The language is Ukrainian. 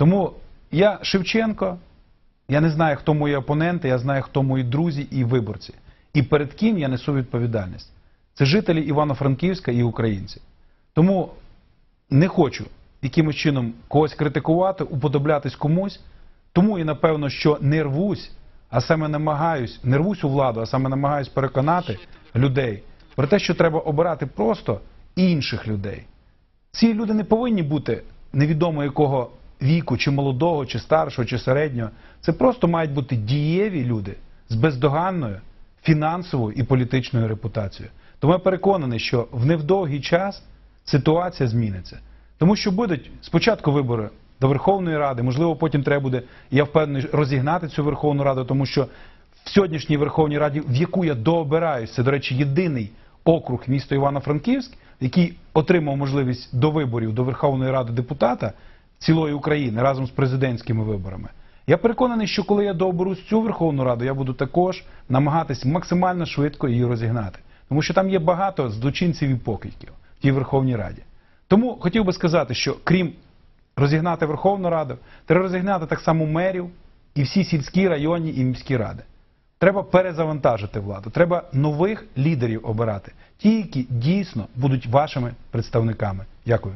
Тому я Шевченко, я не знаю, хто мої опоненти, я знаю, хто мої друзі і виборці. І перед ким я несу відповідальність. Це жителі Івано-Франківська і українці. Тому не хочу якимось чином когось критикувати, уподоблятись комусь. Тому і напевно, що не рвусь, а саме намагаюсь, не рвусь у владу, а саме намагаюсь переконати людей про те, що треба обирати просто інших людей. Ці люди не повинні бути невідомо якого віку, чи молодого, чи старшого, чи середнього. Це просто мають бути дієві люди з бездоганною фінансовою і політичною репутацією. Тому я переконаний, що в невдовгий час ситуація зміниться. Тому що будуть спочатку вибори до Верховної Ради, можливо, потім треба буде, я впевнений, розігнати цю Верховну Раду, тому що в сьогоднішній Верховній Раді, в яку я дообираюсь, це, до речі, єдиний округ міста Івано-Франківськ, який отримав можливість до виборів до Верховної Ради депутата цілої України разом з президентськими виборами. Я переконаний, що коли я дооберусь цю Верховну Раду, я буду також намагатись максимально швидко її розігнати. Тому що там є багато злочинців і покидьків в тій Верховній Раді. Тому хотів би сказати, що крім розігнати Верховну Раду, треба розігнати так само мерів і всі сільські, районні і міські ради. Треба перезавантажити владу. Треба нових лідерів обирати, ті, які дійсно будуть вашими представниками. Дякую.